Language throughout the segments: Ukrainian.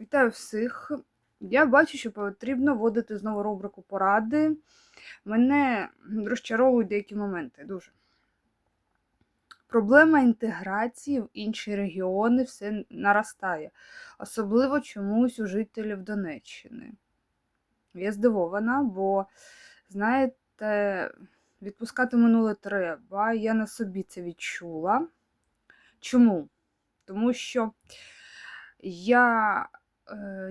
Вітаю всіх. Я бачу, що потрібно вводити знову рубрику поради. Мене розчаровують деякі моменти дуже. Проблема інтеграції в інші регіони все наростає, особливо чомусь у жителів Донеччини. Я здивована, бо, знаєте, відпускати минуле треба. Я на собі це відчула. Чому? Тому що я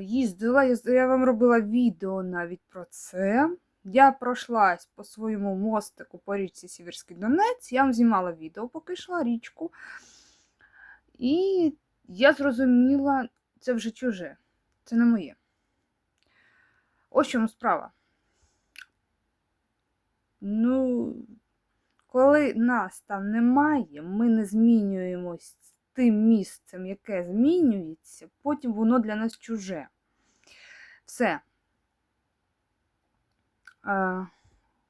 їздила, я, вам робила відео навіть про це. Я пройшлась по своєму мостику по річці Сіверський Донець. Я вам знімала відео, поки йшла річку. І я зрозуміла, це вже чуже, це не моє. Ось чому справа. Ну, коли нас там немає, ми не змінюємось тим місцем, яке змінюється, потім воно для нас чуже. Все.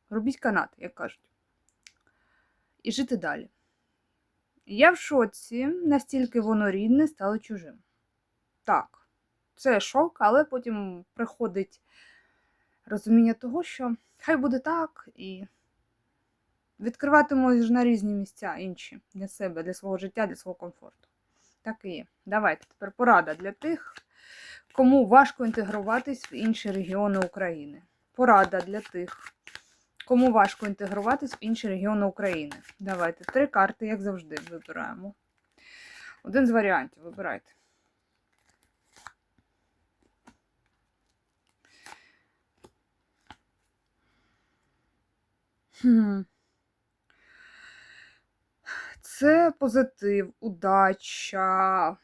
Робіть канат, як кажуть. І жити далі. Я в шоці, настільки воно рідне стало чужим. Так, це шок, але потім приходить розуміння того, що хай буде так, і відкриватимось ж на різні місця інші для себе, для свого життя, для свого комфорту. Так і є. Давайте тепер порада для тих, кому важко інтегруватись в інші регіони України. Порада для тих, кому важко інтегруватись в інші регіони України. Давайте три карти, як завжди, вибираємо. Один з варіантів вибирайте. Хм. Це позитив, удача,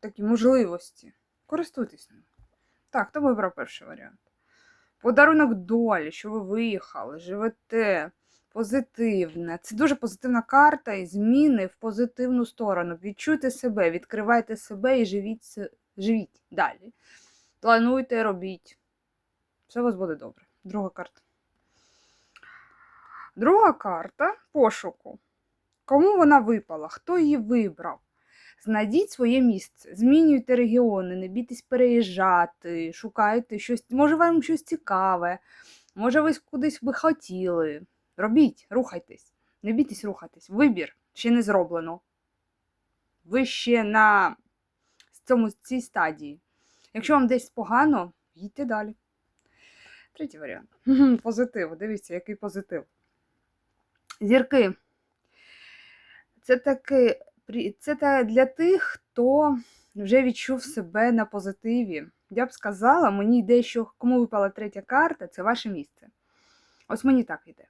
такі можливості. Користуйтесь ними. Так, хто вибрав перший варіант? Подарунок долі, що ви виїхали, живете. Позитивне. Це дуже позитивна карта і зміни в позитивну сторону. Відчуйте себе, відкривайте себе і живіть, живіть далі. Плануйте, робіть. Все у вас буде добре. Друга карта. Друга карта пошуку. Кому вона випала? Хто її вибрав? Знайдіть своє місце, змінюйте регіони, не бійтесь переїжджати, шукайте щось, може вам щось цікаве, може ви кудись би хотіли. Робіть, рухайтесь, не бійтесь рухатись. Вибір ще не зроблено. Ви ще на цьому, цій стадії. Якщо вам десь погано, їдьте далі. Третій варіант. Позитив. Дивіться, який позитив. Зірки. Це таки це та для тих, хто вже відчув себе на позитиві. Я б сказала, мені йде, що кому випала третя карта, це ваше місце. Ось мені так йде.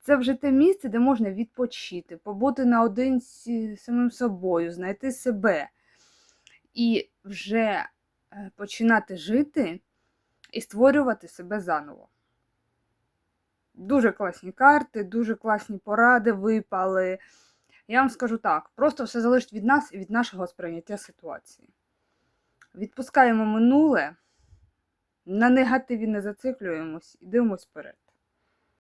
Це вже те місце, де можна відпочити, побути наодинці з самим собою, знайти себе і вже е, починати жити і створювати себе заново. Дуже класні карти, дуже класні поради випали. Я вам скажу так: просто все залежить від нас і від нашого сприйняття ситуації. Відпускаємо минуле, на негативі не зациклюємось і дивимось вперед.